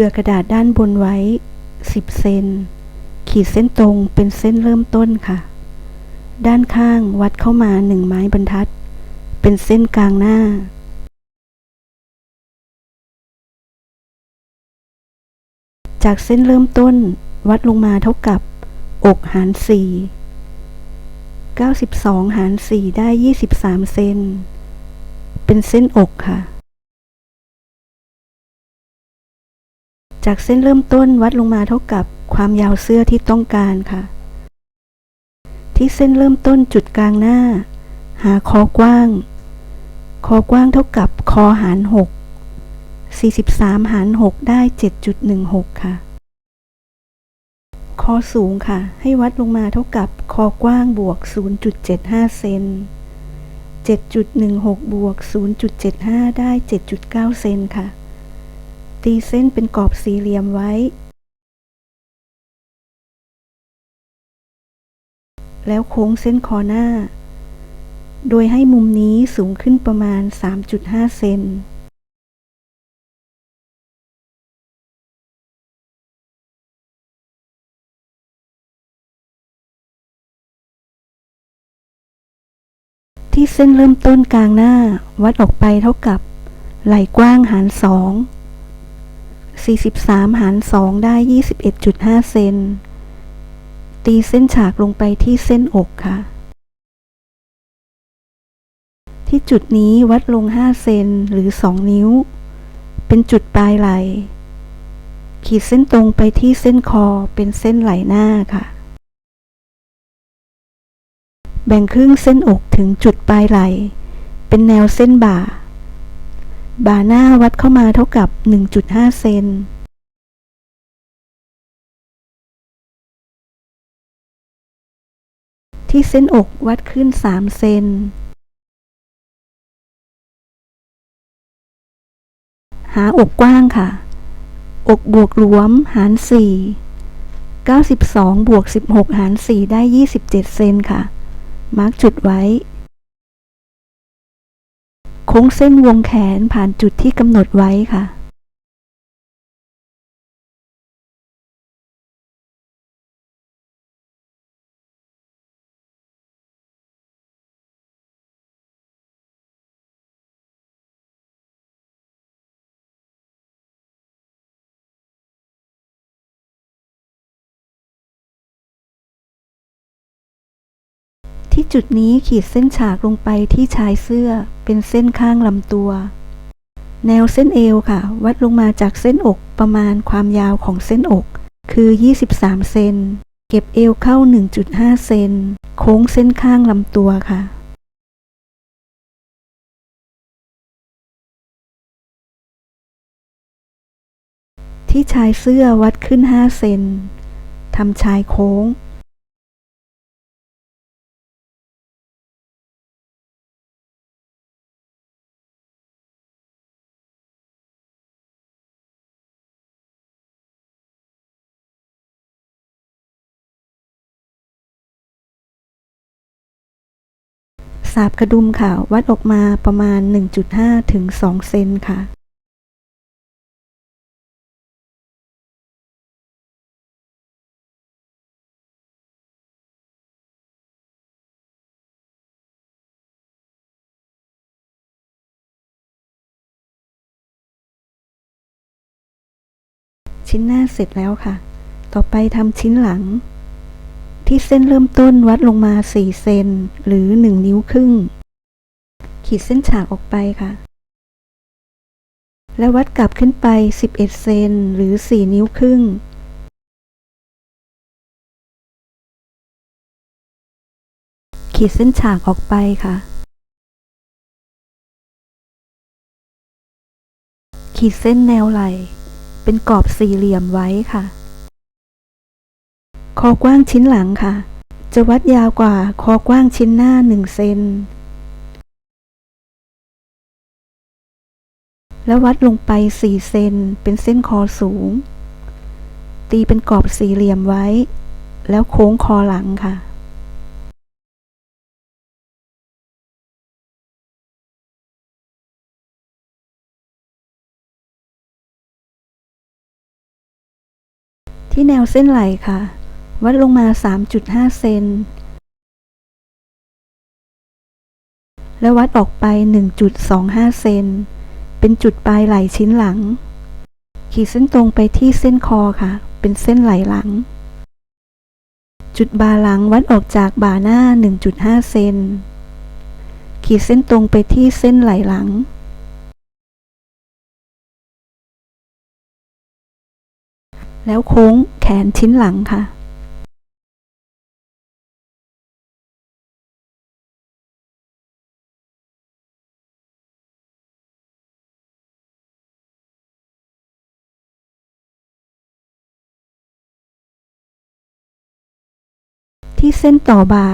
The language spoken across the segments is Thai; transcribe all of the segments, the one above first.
ผื่อกระดาษด้านบนไว้ 10 เซน ขีดเส้นตรงเป็นเส้นเริ่มต้นค่ะ ด้านข้างวัดเข้ามา1ไม้บรรทัด เป็นเส้นกลางหน้า จากเส้นเริ่มต้นวัดลงมาเท่ากับอกหาร4 92 หาร 4 ได้ 23 เซน เป็นเส้นอกค่ะ จากเส้นเริ่มต้นวัดลงมาเท่ากับความยาวเสื้อที่ต้องการค่ะ ที่เส้นเริ่มต้นจุดกลางหน้า หาคอกว้าง คอกว้างเท่ากับคอหาร 6 43 หาร 6 ได้ 7.16 ค่ะ คอสูงค่ะ ให้วัดลงมาเท่ากับคอกว้างบวก 0.75 เซน7.16 บวก 0.75 ได้ 7.9 เซนค่ะ ตีเส้นเป็นกรอบสี่เหลี่ยมไว้ แล้วโค้งเส้นคอหน้า โดยให้มุมนี้สูงขึ้นประมาณ 3.5 เซนที่เส้นเริ่มต้นกลางหน้าวัดออกไปเท่ากับ ไหล่กว้างหาร2 43 หาร 2 ได้ 21.5 เซน ตีเส้นฉากลงไปที่เส้นอกค่ะ ที่จุดนี้วัดลง 5 เซนหรือ 2 นิ้ว เป็นจุดปลายไหล ขีดเส้นตรงไปที่เส้นคอเป็นเส้นไหลหน้าค่ะ แบ่งครึ่งเส้นอกถึงจุดปลายไหล เป็นแนวเส้นบ่า บ่าหน้าวัดเข้ามาเท่ากับ 1.5 เซนที่เส้นอกวัดขึ้น 3 เซน หาอกกว้างค่ะ อกบวกหลวมหาร 4 92 บวก 16 หาร 4 ได้ 27 เซนค่ะ มาร์กจุดไว้ โค้งเส้นวงแขนผ่านจุดที่กำหนดไว้ค่ะ ที่จุดนี้ขีดเส้นฉากลงไปที่ชายเสื้อ เป็นเส้นข้างลำตัว แนวเส้นเอวค่ะ วัดลงมาจากเส้นอกประมาณความยาวของเส้นอก คือ 23 เซนเก็บเอวเข้า 1.5 เซนโค้งเส้นข้างลำตัวค่ะที่ชายเสื้อวัดขึ้น 5 เซน ทำชายโค้งาบกระดุมค่ะ วัดออกมาประมาณ 1.5 ถึง 2 เซนค่ะชิ้นหน้าเสร็จแล้วค่ะ ต่อไปทำชิ้นหลัง ที่เส้นเริ่มต้นวัดลงมา 4 เซนหรือ 1 นิ้วครึ่ง ขีดเส้นฉากออกไปค่ะ และวัดกลับขึ้นไป 11 เซนหรือ 4 นิ้วครึ่ง ขีดเส้นฉากออกไปค่ะ ขีดเส้นแนวไหลเป็นกรอบสี่เหลี่ยมไว้ค่ะ คอกว้างชิ้นหลังค่ะ จะวัดยาวกว่าคอกว้างชิ้นหน้า 1 เซน และวัดลงไป 4 เซน เป็นเส้นคอสูง ตีเป็นกรอบสี่เหลี่ยมไว้ แล้วโค้งคอหลังค่ะที่แนวเส้นไหล่ค่ะ วัดลงมา 3.5 เซน และวัดออกไป 1.25 เซน เป็นจุดปลายไหล่ชิ้นหลัง ขีดเส้นตรงไปที่เส้นคอค่ะ เป็นเส้นไหล่หลัง จุดบ่าหลังวัดออกจากบ่าหน้า 1.5 เซน ขีดเส้นตรงไปที่เส้นไหล่หลังแล้วโค้งแขนชิ้นหลังค่ะ ที่เส้นต่อบ่า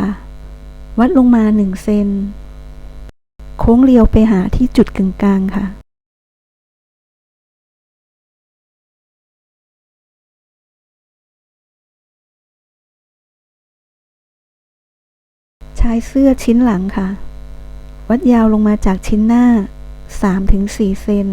วัดลงมาหนึ่งเซน โค้งเรียวไปหาที่จุดกึ่งกลางค่ะชายเสื้อชิ้นหลังค่ะ วัดยาวลงมาจากชิ้นหน้า 3-4 เซน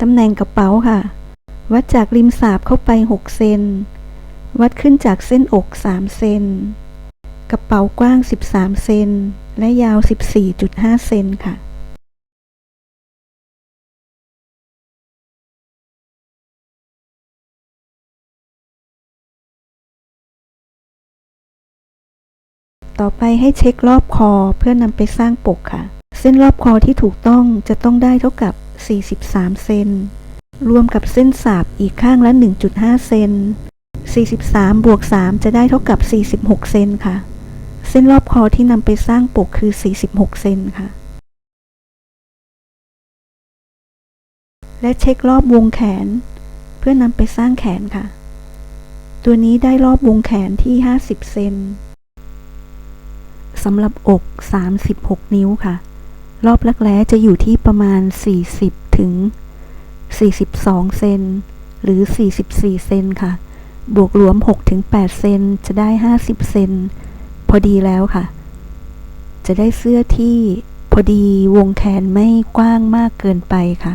ตำแหน่งกระเป๋าค่ะ วัดจากริมสาบเข้าไป 6 เซน วัดขึ้นจากเส้นอก 3 เซน กระเป๋ากว้าง 13 เซน และยาว 14.5 เซนค่ะต่อไปให้เช็ครอบคอเพื่อนำไปสร้างปกค่ะ เส้นรอบคอที่ถูกต้องจะต้องได้เท่ากับ 43 เซน รวมกับเส้นสาบอีกข้างละ 1.5 เซน 43 บวก 3 จะได้เท่ากับ 46 เซนค่ะ เส้นรอบคอที่นำไปสร้างปกคือ 46 เซนค่ะ และเช็ครอบวงแขน เพื่อนำไปสร้างแขนค่ะ ตัวนี้ได้รอบวงแขนที่ 50 เซนสำหรับอก 36 นิ้วค่ะ รอบรักแร้จะอยู่ที่ประมาณ 40 ถึง 42 เซนหรือ 44 เซนค่ะ บวกรวม6ถึง8เซนจะได้ 50 เซนพอดีแล้วค่ะ จะได้เสื้อที่พอดีวงแขนไม่กว้างมากเกินไปค่ะ